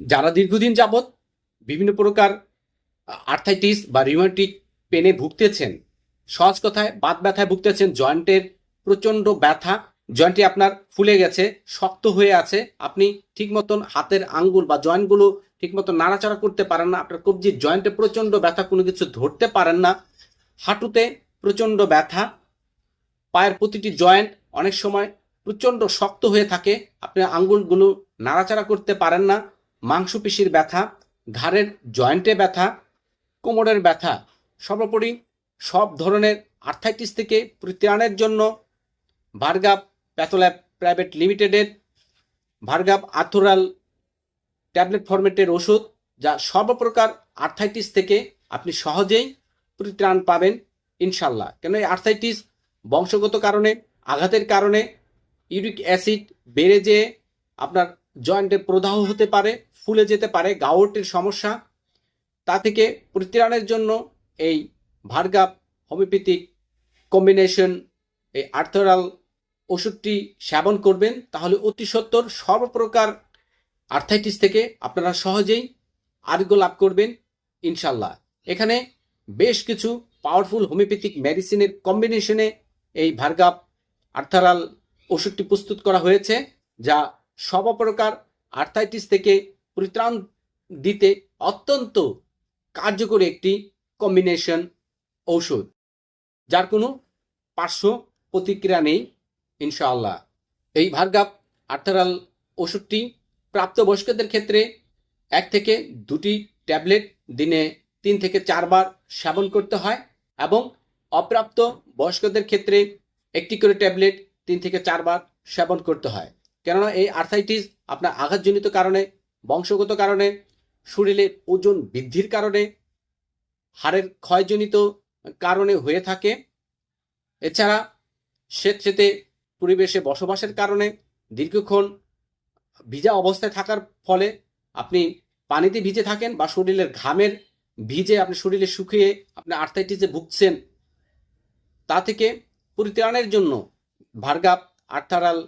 যারা দীর্ঘদিন যাবৎ বিভিন্ন প্রকার আর্থাইটিস বা রিউমেটিক পেনে ভুগতেছেন, সহজ কথায় বাত ব্যথায় ভুগতেছেন জয়েন্টের প্রচণ্ড ব্যথা জয়েন্টটি আপনার ফুলে গেছে, শক্ত হয়ে আছে, আপনি ঠিক মতন হাতের আঙ্গুল বা জয়েন্টগুলো ঠিক মতো নাড়াচাড়া করতে পারেন না, আপনার কবজির জয়েন্টে প্রচণ্ড ব্যথা, কোনো কিছু ধরতে পারেন না, হাঁটুতে প্রচণ্ড ব্যথা, পায়ের প্রতিটি জয়েন্ট অনেক সময় প্রচণ্ড শক্ত হয়ে থাকে, আপনি আঙ্গুলগুলো নাড়াচাড়া করতে পারেন না মাংসপেশির ব্যথা, ঘাড়ের জয়েন্টে ব্যথা, কোমরের ব্যথা, সর্বোপরি সব ধরনের আর্থাইটিস থেকে পরিত্রাণের জন্য ভার্গাব প্যাথোল্যাব প্রাইভেট লিমিটেডের ভার্গাব আর্থোরাল ট্যাবলেট ফরম্যাটের ওষুধ যা সর্বপ্রকার আর্থাইটিস থেকে আপনি সহজেই পরিত্রাণ পাবেন ইনশাল্লাহ কেন এই আর্থাইটিস বংশগত কারণে, আঘাতের কারণে ইউরিক অ্যাসিড বেড়ে যেয়ে আপনার জয়েন্টে প্রদাহ হতে পারে, ফুলে যেতে পারে, গাউটের সমস্যা। তা থেকে পরিত্রাণের জন্য এই ভার্গাপ হোমিওপ্যাথিক কম্বিনেশন, এই আর্থরাল ওষুধটি সেবন করবেন। তাহলে অতি সত্বর সর্বপ্রকার আর্থাইটিস থেকে আপনারা সহজেই আরোগ্য লাভ করবেন, ইনশাল্লাহ। এখানে বেশ কিছু পাওয়ারফুল হোমিওপ্যাথিক মেডিসিনের কম্বিনেশনে এই ভার্গাপ আর্থারাল ওষুধটি প্রস্তুত করা হয়েছে, যা সর্বপ্রকার আর্থাইটিস থেকে পরিত্রাণ দিতে অত্যন্ত কার্যকরী একটি কম্বিনেশন ঔষধ, যার কোনো পার্শ্ব প্রতিক্রিয়া নেই, ইনশাআল্লাহ। এই ভার্গাপ আর্থারাল ওষুধটি প্রাপ্তবয়স্কদের ক্ষেত্রে এক থেকে দুটি ট্যাবলেট দিনে তিন থেকে চারবার সেবন করতে হয় এবং অপ্রাপ্ত বয়স্কদের ক্ষেত্রে একটি করে ট্যাবলেট তিন থেকে চারবার সেবন করতে হয়। কেননা এই আর্থাইটিস আপনার আঘাতজনিত কারণে, বংশগত কারণে, শরীরে ওজন বৃদ্ধির কারণে, হাড়ের ক্ষয়জনিত কারণে হয়ে থাকে। এছাড়া স্বেচ্ছেতে পরিবেশে বসবাসের কারণে দীর্ঘক্ষণ ভিজা অবস্থায় থাকার ফলে আপনি পানিতে ভিজে থাকেন বা শরীরের ঘামের ভিজে আপনি শরীরে শুকিয়ে আপনি আর্থাইটিসে ভুগছেন। তা থেকে পরিত্রাণের জন্য ভার্গাপ, আর্থারাল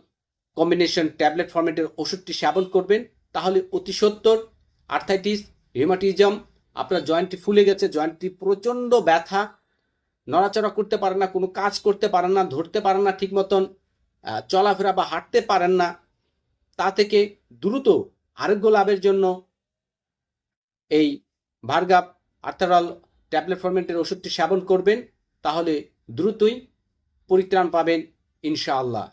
কম্বিনেশন ট্যাবলেট ফরম্যাটের ওষুধটি সেবন করবেন, তাহলে অতি সত্তর আর্থাইটিস রিউমাটিজম আপনার জয়েন্টটি ফুলে গেছে জয়েন্টটি প্রচণ্ড ব্যথা, নড়াচড়া করতে পারেন না, কোনো কাজ করতে পারেন না, ধরতে পারেন না ঠিক মতন চলাফেরা বা হাঁটতে পারেন না, তা থেকে দ্রুত আরোগ্য লাভের জন্য এই ভার্গাপ আর্থারল ট্যাবলেট ফরমেন্টের ওষুধটি সেবন করবেন, তাহলে দ্রুতই পরিত্রাণ পাবেন, ইনশাআল্লাহ।